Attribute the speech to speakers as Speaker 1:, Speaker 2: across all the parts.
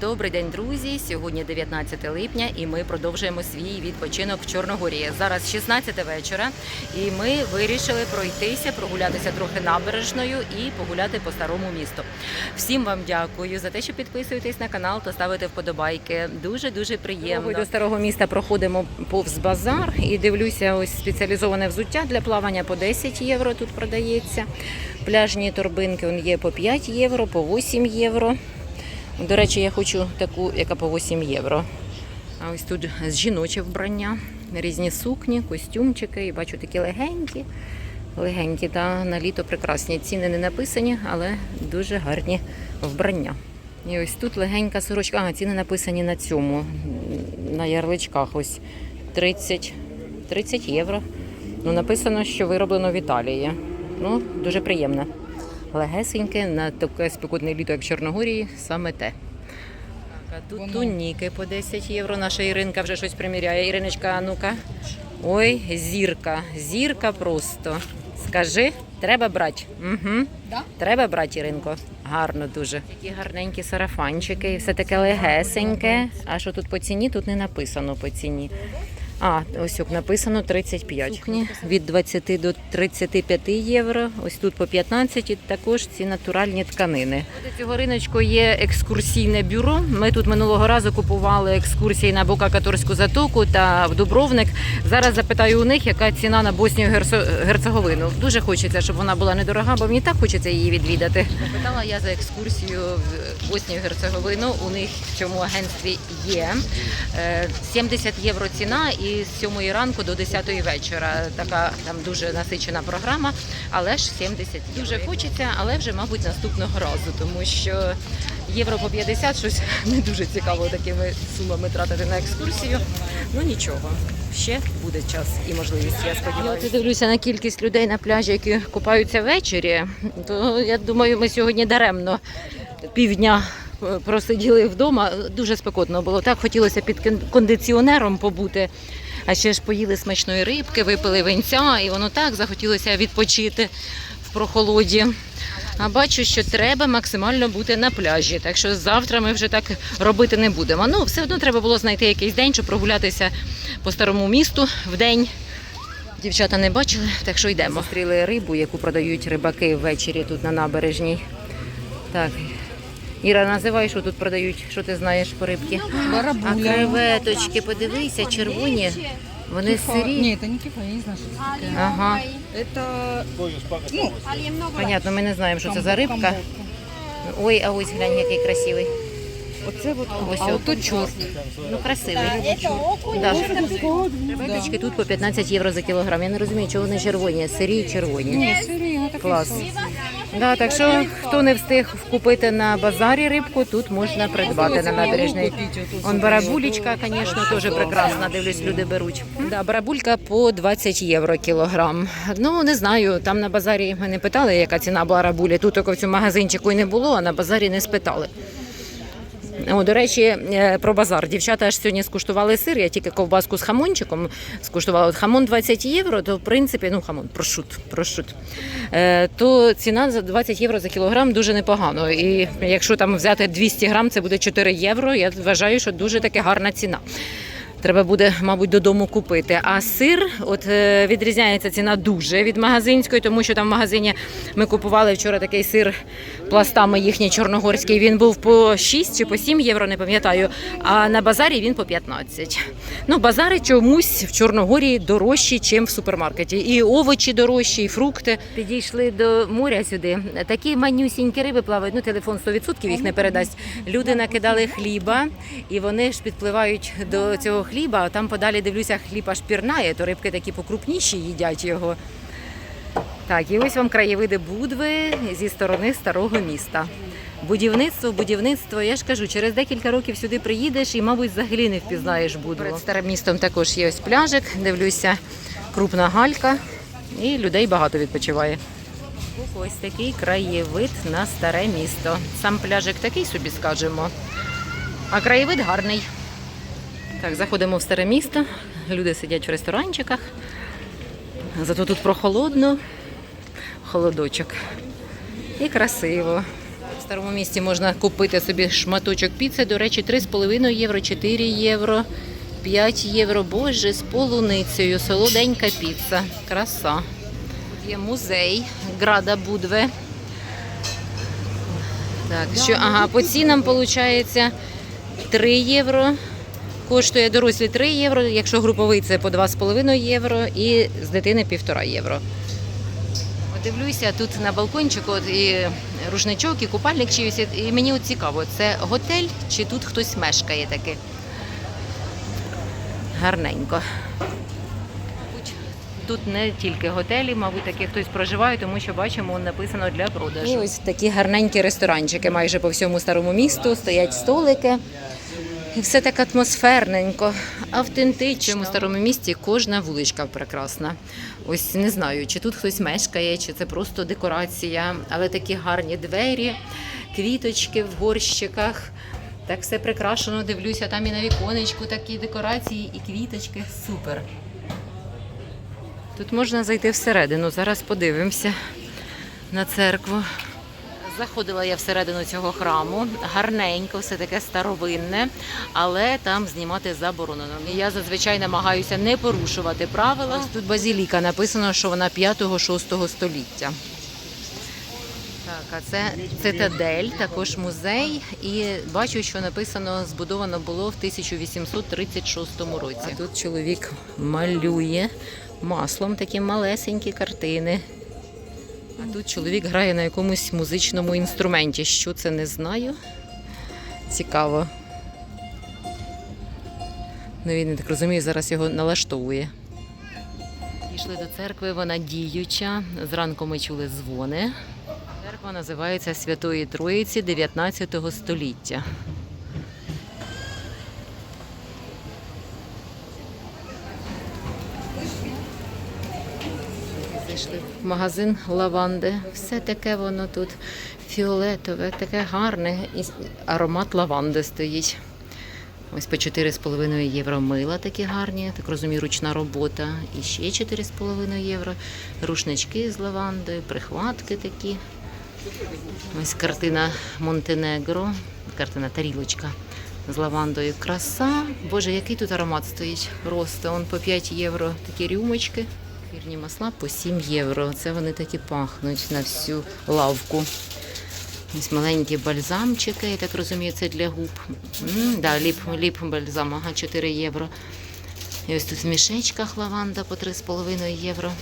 Speaker 1: Добрий день, друзі. Сьогодні 19 липня, і ми продовжуємо свій відпочинок в Чорногорії. Зараз 16 вечора, і ми вирішили пройтися, прогулятися трохи набережною і погуляти по старому місту. Всім вам дякую за те, що підписуєтесь на канал та ставите вподобайки. Дуже дуже приємно. До старого міста проходимо повз базар і дивлюся, ось спеціалізоване взуття для плавання по 10 євро тут продається. Пляжні торбинки он є по 5 євро, по 8 євро. До речі, я хочу таку, яка по 8 євро. А ось тут жіноче вбрання, різні сукні, костюмчики. І бачу такі легенькі, легенькі та на літо прекрасні. Ціни не написані, але дуже гарні вбрання. І ось тут легенька сорочка. Ага, ціни написані на цьому, на ярличках. Ось 30, 30 євро. Ну, написано, що вироблено в Італії. Ну, дуже приємно легесеньке на таке спекотне літо, як в Чорногорії, саме те. Так, а тут туніки по 10 євро. Наша Іринка вже щось приміряє. Іриночка, а ну-ка. Ой, зірка. Зірка просто. Скажи, треба брати. Угу.
Speaker 2: Да?
Speaker 1: Треба брати, Іринко. Гарно дуже. Такі гарненькі сарафанчики, все таке легесеньке. А що тут по ціні? Тут не написано по ціні. А, ось як написано 35. Сукні від 20 до 35 євро. Ось тут по 15 і також ці натуральні тканини. До цього риночку є екскурсійне бюро. Ми тут минулого разу купували екскурсії на Бока-Каторську затоку та в Дубровник. Зараз запитаю у них, яка ціна на Боснію Герцеговину. Дуже хочеться, щоб вона була недорога, бо мені так хочеться її відвідати. Запитала я за екскурсію в Боснію Герцеговину. У них в цьому агентстві є Е, 70 євро ціна і з 7 ранку до 10 вечора. Така там дуже насичена програма, але ж 70 дуже хочеться, але вже, мабуть, наступного разу, тому що євро по 50 щось не дуже цікаво такими сумами тратити на екскурсію. Ну нічого. Ще буде час і можливість, я сподіваюся. Я дивлюся на кількість людей на пляжі, які купаються ввечері. То я думаю, ми сьогодні даремно півдня просиділи вдома. Дуже спекотно було. Так хотілося під кондиціонером побути. А ще ж поїли смачної рибки, випили винця, і воно так захотілося відпочити в прохолоді. А бачу, що треба максимально бути на пляжі. Так що завтра ми вже так робити не будемо. Ну, все одно треба було знайти якийсь день, щоб прогулятися по старому місту в день. Дівчата не бачили, так що йдемо. Зустріли рибу, яку продають рибаки ввечері тут на набережній. Так. Іра, називай, що тут продають, що ти знаєш по рибки. А
Speaker 2: Барабуля.
Speaker 1: креветочки, подивися, червоні. Вони
Speaker 2: Кефа.
Speaker 1: сирі.
Speaker 2: Нет, это не кефа, я не знаю, что это такое.
Speaker 1: Ага,
Speaker 2: Это, ну,
Speaker 1: понятно, ми не знаємо, що це за
Speaker 2: камбо-
Speaker 1: рибка.
Speaker 2: камбовка.
Speaker 1: Ой, а ось глянь, який красивий.
Speaker 2: Оце вот,
Speaker 1: Ось
Speaker 2: а
Speaker 1: от.
Speaker 2: ото чорт.
Speaker 1: Ну, красивий. Да. Креветочки тут по 15 євро за кілограм. Я не розумію, чого вони червоні, сирі і червоні.
Speaker 2: Ні, сирі, ну таке
Speaker 1: Клас. Да, так що хто не встиг купити на базарі рибку, тут можна придбати на набережній. Он барабулечка, звісно, теж прекрасна. Дивлюсь, люди беруть. Да, барабулька по 20 євро кілограм. Ну не знаю, там на базарі ми не питали, яка ціна барабулі. Тут в цьому магазинчику і не було, а на базарі не спитали. О, до речі, е, про базар. Дівчата аж сьогодні скуштували сир. Я тільки ковбаску з хамончиком скуштувала. Хамон 20 євро, то в принципі, ну хамон, прошут, прошут. Е, то ціна за 20 євро за кілограм дуже непогано. І якщо там взяти 200 грам, це буде 4 євро. Я вважаю, що дуже таки гарна ціна. Треба буде, мабуть, додому купити. А сир, от е, відрізняється ціна дуже від магазинської, тому що там в магазині ми купували вчора такий сир пластами їхній чорногорський. Він був по 6 чи по 7 євро, не пам'ятаю. А на базарі він по 15. Ну, базари чомусь в Чорногорії дорожчі, ніж в супермаркеті. І овочі дорожчі, і фрукти. Підійшли до моря сюди. Такі манюсінькі риби плавають. Ну, телефон 100% їх не передасть. Люди накидали хліба, і вони ж підпливають до цього хліба. А там подалі дивлюся, хліб аж пірнає, то рибки такі покрупніші їдять його. Так, і ось вам краєвиди Будви зі сторони старого міста. Будівництво, будівництво. Я ж кажу, через декілька років сюди приїдеш і, мабуть, взагалі не впізнаєш Будву. Перед старим містом також є ось пляжик. Дивлюся, крупна галька, і людей багато відпочиває. Ось такий краєвид на старе місто. Сам пляжик такий собі скажемо. А краєвид гарний. Так, заходимо в старе місто. Люди сидять в ресторанчиках. Зато тут прохолодно, холодочок. І красиво. В старому місті можна купити собі шматочок піци. До речі, 3,5 євро, 4 євро, 5 євро. Боже, з полуницею. Солоденька піца. Краса. Тут є музей Града Будве. Так, що, ага, по цінам виходить 3 євро. Коштує дорослі 3 євро, якщо груповий це по 2,5 євро і з дитини 1,5 євро. Дивлюся, тут на балкончику от і рушничок, і купальник чиюсь, і мені от цікаво, це готель чи тут хтось мешкає таки? Гарненько. Тут не тільки готелі, мабуть, таки хтось проживає, тому що бачимо, написано для продажу. І ось такі гарненькі ресторанчики майже по всьому старому місту, стоять столики. І все так атмосферненько, автентично. В цьому старому місті кожна вуличка прекрасна. Ось не знаю, чи тут хтось мешкає, чи це просто декорація, але такі гарні двері, квіточки в горщиках. Так все прикрашено, дивлюся, там і на віконечку такі декорації, і квіточки. Супер. Тут можна зайти всередину. Зараз подивимося на церкву. Заходила я всередину цього храму, гарненько, все таке старовинне, але там знімати заборонено. Я зазвичай намагаюся не порушувати правила. Тут базіліка написано, що вона 5-6 століття. Так, а це цитадель, також музей. І бачу, що написано, збудовано було в 1836 році. А тут чоловік малює маслом такі малесенькі картини. А тут чоловік грає на якомусь музичному інструменті. Що це не знаю. Цікаво. Ну він, я так розумію, зараз його налаштовує. Пішли до церкви, вона діюча. Зранку ми чули дзвони. Церква називається Святої Троїці 19 століття. Зайшли в магазин лаванди. Все таке воно тут фіолетове, таке гарне. І аромат лаванди стоїть. Ось по 4,5 євро мила такі гарні, так розумію, ручна робота. І ще 4,5 євро. Рушнички з лавандою, прихватки такі. Ось картина Монтенегро, картина тарілочка з лавандою. Краса. Боже, який тут аромат стоїть. Просто он по 5 євро такі рюмочки. Фірні масла по 7 євро. Це вони такі пахнуть на всю лавку. Ось маленькі бальзамчики, я так розумію, це для губ. м да, ліп, ліп бальзам, ага, 4 євро. І ось тут в мішечках лаванда по 3,5 євро.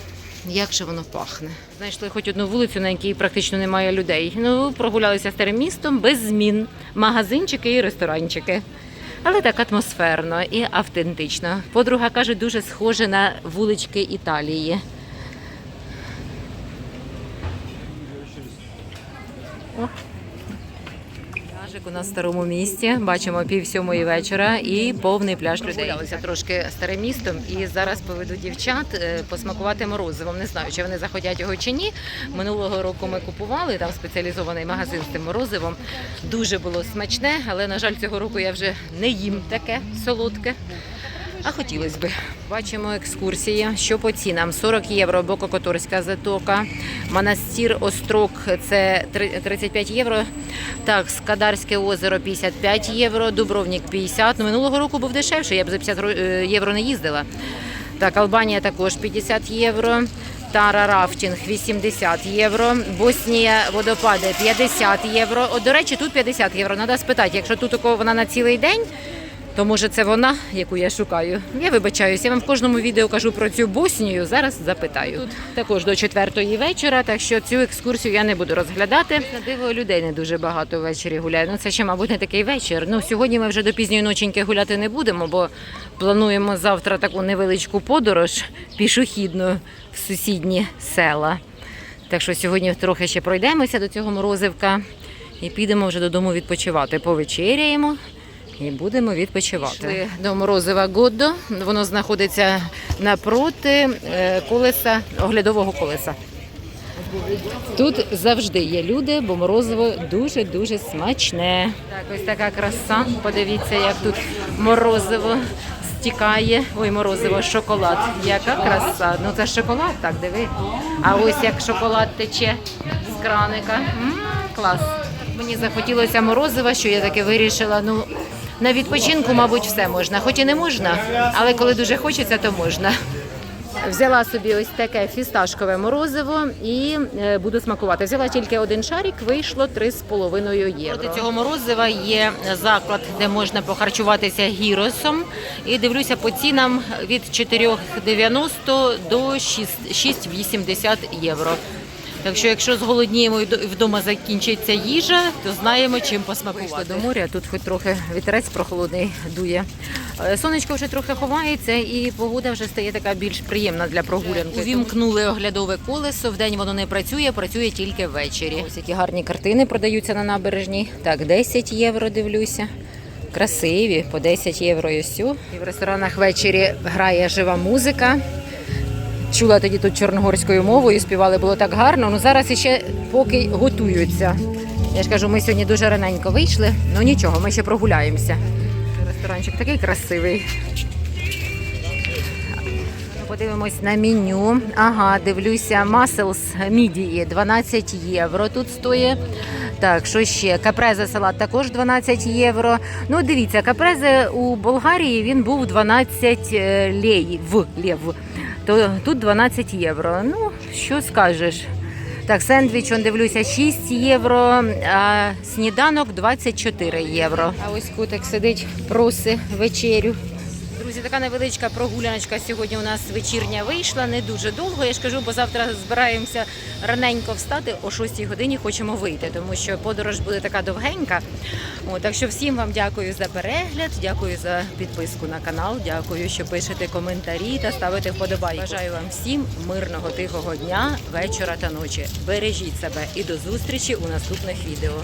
Speaker 1: Як же воно пахне? Знайшли хоч одну вулицю, на якій практично немає людей. Ну, прогулялися старим містом без змін. Магазинчики і ресторанчики. Але так атмосферно і автентично. Подруга каже, дуже схоже на вулички Італії. О. Пляжик у нас в старому місті. Бачимо пів сьомої вечора і повний пляж людей. Прогулялися трошки старим містом і зараз поведу дівчат е, посмакувати морозивом. Не знаю, чи вони заходять його чи ні. Минулого року ми купували там спеціалізований магазин з тим морозивом. Дуже було смачне, але на жаль, цього року я вже не їм таке солодке. А хотілося би. Бачимо екскурсія. Що по цінам? 40 євро Бококоторська затока. Монастир Острог це три- 35 євро. Так, Скадарське озеро 55 євро, Дубровник 50. Ну, минулого року був дешевший, я б за 50 е, євро не їздила. Так, Албанія також 50 євро. Тара Рафтінг 80 євро. Боснія водопади 50 євро. От, до речі, тут 50 євро. Треба спитати, якщо тут вона на цілий день, то може це вона, яку я шукаю. Я вибачаюся, я вам в кожному відео кажу про цю Боснію. Зараз запитаю. Тут також до четвертої вечора, так що цю екскурсію я не буду розглядати. На диво людей не дуже багато ввечері гуляє. Ну це ще, мабуть, не такий вечір. Ну сьогодні ми вже до пізньої ноченьки гуляти не будемо, бо плануємо завтра таку невеличку подорож пішохідну в сусідні села. Так що сьогодні трохи ще пройдемося до цього морозивка і підемо вже додому відпочивати. Повечеряємо і будемо відпочивати. Пішли до морозива Годдо. Воно знаходиться напроти е, колеса, оглядового колеса. Тут завжди є люди, бо морозиво дуже-дуже смачне. Так, ось така краса. Подивіться, як тут морозиво стікає. Ой, морозиво, шоколад. Яка краса. Ну це шоколад, так, диви. А ось як шоколад тече з краника. М, клас. Мені захотілося морозива, що я таки вирішила. Ну на відпочинку, мабуть, все можна. Хоч і не можна, але коли дуже хочеться, то можна. Взяла собі ось таке фісташкове морозиво і е, буду смакувати. Взяла тільки один шарик, вийшло 3,5 євро. Проти цього морозива є заклад, де можна похарчуватися гіросом. І дивлюся по цінам від 4,90 до 6,80 євро. Так що, якщо зголодніємо і до- вдома закінчиться їжа, то знаємо, чим посмакувати. до моря тут хоч трохи вітерець прохолодний дує. Е, Сонечко вже трохи ховається, і погода вже стає така більш приємна для прогулянки. Увімкнули оглядове колесо. Вдень воно не працює, працює тільки ввечері. Ось які гарні картини продаються на набережній. Так, 10 євро дивлюся. Красиві, по 10 євро і всю. І в ресторанах ввечері грає жива музика. Чула тоді тут чорногорською мовою, співали було так гарно. Ну зараз іще поки готуються. Я ж кажу, ми сьогодні дуже раненько вийшли, ну нічого, ми ще прогуляємося. Ресторанчик такий красивий. Подивимось на меню. Ага, дивлюся, маселс мідії 12 євро тут стоїть. Так, що ще? Капрезе салат також 12 євро. Ну, дивіться, капрезе у Болгарії він був 12 е, леїв, лев. То тут 12 євро. Ну, що скажеш? Так, сендвіч, он дивлюся, 6 євро, а сніданок 24 євро. А ось кутик сидить, проси вечерю. Друзі, така невеличка прогуляночка сьогодні у нас вечірня вийшла. Не дуже довго. Я ж кажу, бо завтра збираємося раненько встати о 6 годині. Хочемо вийти, тому що подорож буде така довгенька. О, так що всім вам дякую за перегляд, дякую за підписку на канал. Дякую, що пишете коментарі та ставите вподобайки. Бажаю вам всім мирного тихого дня, вечора та ночі. Бережіть себе і до зустрічі у наступних відео.